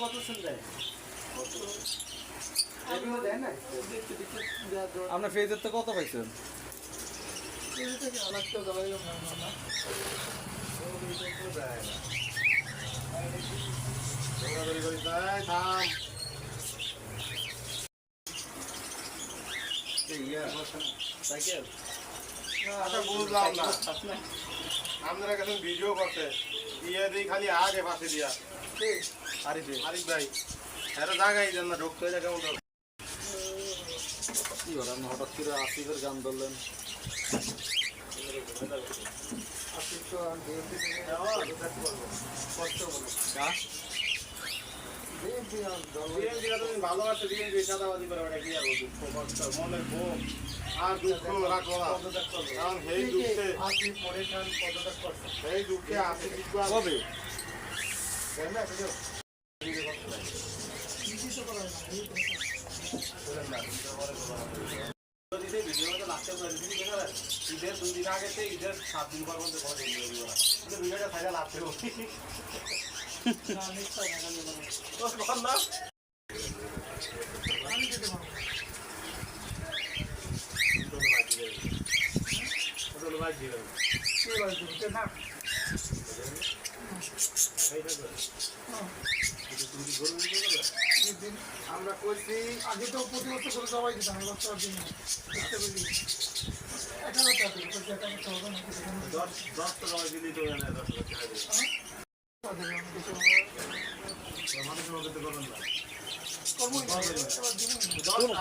কত আপনার ফেজের তো কত পাইছেন? আচ্ছা। আপনারা কেন ভিডিও করতে? ইয়ে দিই খালি আগে পাশে দিয়া। আরিফে আরিফ ভাই এরা জায়গায় দেন না ঢুকতে যায় কেমন কি বলেন হঠাৎ করে আসিফের গান ধরলেন? ওটা কি আর কষ্ট, ঈদের দুই দিন আগে থেকে ঈদের সাত দিন পর মধ্যে ভিডিওটা ফাইনাল লাগতে আমরা করছি আগে তো প্রতি বছর করে জবাই দিতাম এবছর আর দিন নাকি সেখানে দশ দশ টাকা দিলেই তো দশ টাকা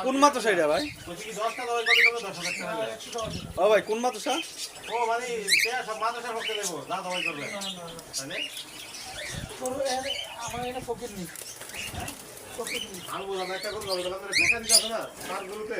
কোন মাদ্রাসা এটা ভাই? ও ভাই, কোন মাদ্রাসা? ও মানে আমি বললাম, একটা করে বেকারি আছে না, তারগুলোতে।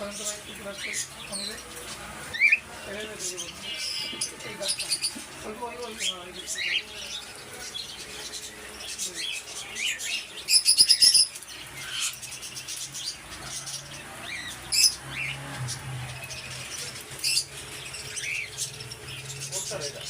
কারণ তোমার একটু রাখতে কমবে এভাবে দিয়ে দেবো এই গাছটা অল্প অল্প অল্প হ্যাঁ,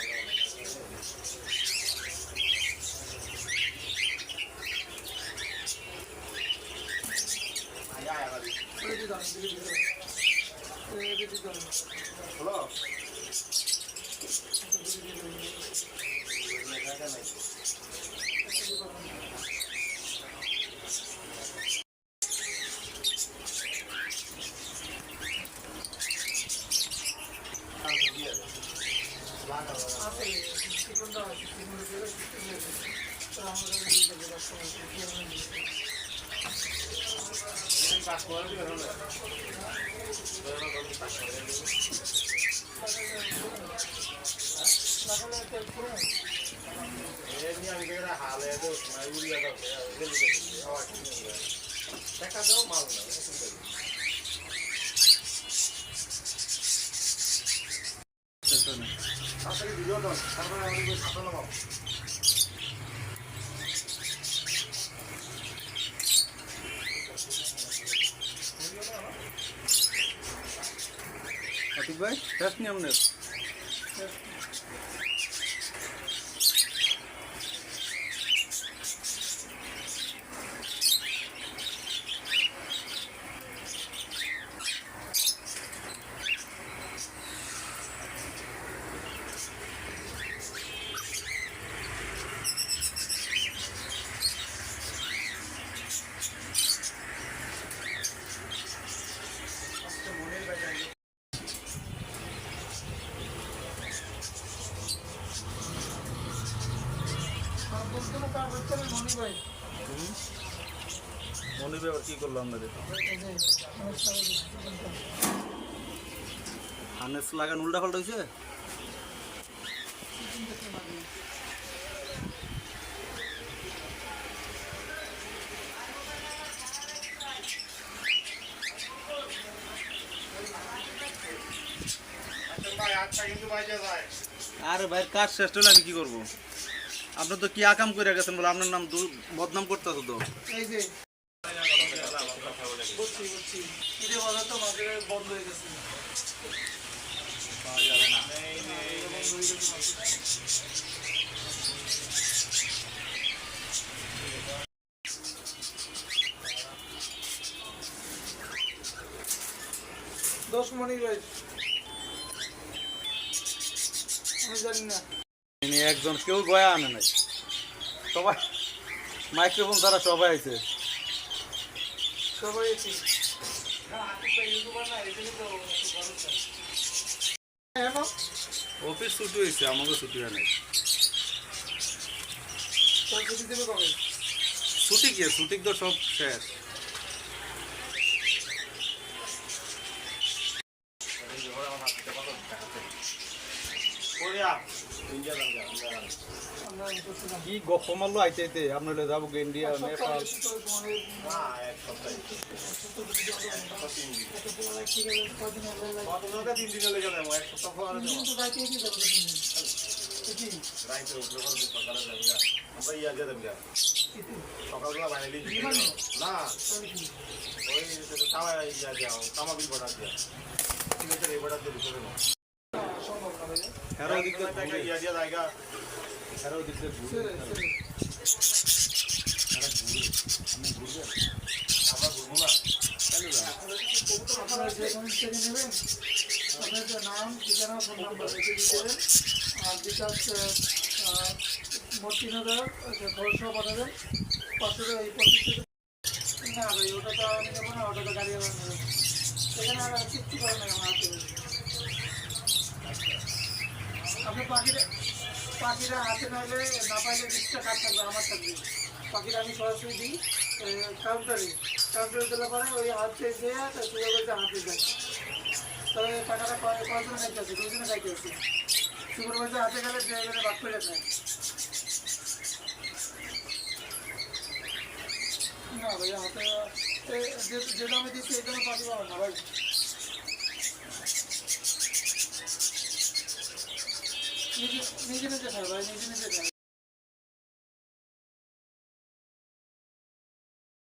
আয়। ওই যদি ধরেন ধীরে ধীরে এই যদি ধরেন হলো? আছে চিকনটা আছে চিকনটা দিয়ে চিকন তো আমাদের এই যে কাজ করে দিবে না লাগালে তেল পুরো এমনি আমি যেটা হালে তো ইউরিয়া দাও এগুলো খাওয়া ঠিক নেই টাকা দাও মাল না তাড়াতাড়ি ভিডিও দাও তারপরে আমাদের খাতা নামাও আতিক ভাই টেস্ট নিয়ে আপনার হইবে আবার কি করল আপনাদের। হানেস লাগান, উল্টা পাল্টা হয়েছে আরে ভাই, কাজ শেষ হলে আমি কি করব আপনি তো কি আকাম করে গেছেন বলে আপনার নাম বদনাম করতে তো। দশ মনি ভাই আমি জানি না। ইনি একজন কেউ গয়া আনে নাই। সবাই মাইক্রোফোন ছাড়া সবাই আছে সবাই অফিস ছুটি হয়েছে আমাকে ছুটি হয় নাই। ছুটি দেবে কবে? ছুটি কি? ছুটি তো সব শেষ। ইন্ডিয়া কি গপ মারলো আইতে আইতে? আপনার যাব ইন্ডিয়া নেপাল। সকালবেলা বাইরে না। ওই ইয়া কামা বিল দিয়া ঠিক আছে এই বর্ডার আমরা না আপনারা যেখান থেকে নেবেন আপনার যে নাম ঠিকানা ফোন নাম্বার রেখে দিয়ে দেবেন আর বিকাশ মোট তিন হাজার খরচা পাঠাবেন পাঁচশো টাকা এই পঁচিশ না ভাই ওটা তো আমি নেব না ওটা তো গাড়ি আবার নেবেন এখানে আর কিচ্ছু করার নেই আমার আপনি পাখিরা পাখিরা হাতে নাইলে না পাইলে রিক্সটা কার থাকবে? আমার থাকবে। পাখিরা আমি সরাসরি দিই কাউন্টারে কাউন্টারে দিলে পরে ওই হাতে দিয়ে সুযোগ বলতে হাতে যায় তবে টাকাটা কয়- কয়জনে খাইতে আছে দুজনে খাইতে আছে সুপারভাইজার হাতে গেলে ড্রাইভারে বাদ করে খায় না ভাই হাতে এ, যে- যে দামে দিচ্ছি এই দামে পাখি পাবো না ভাই। 你给你给那个开门你给那个开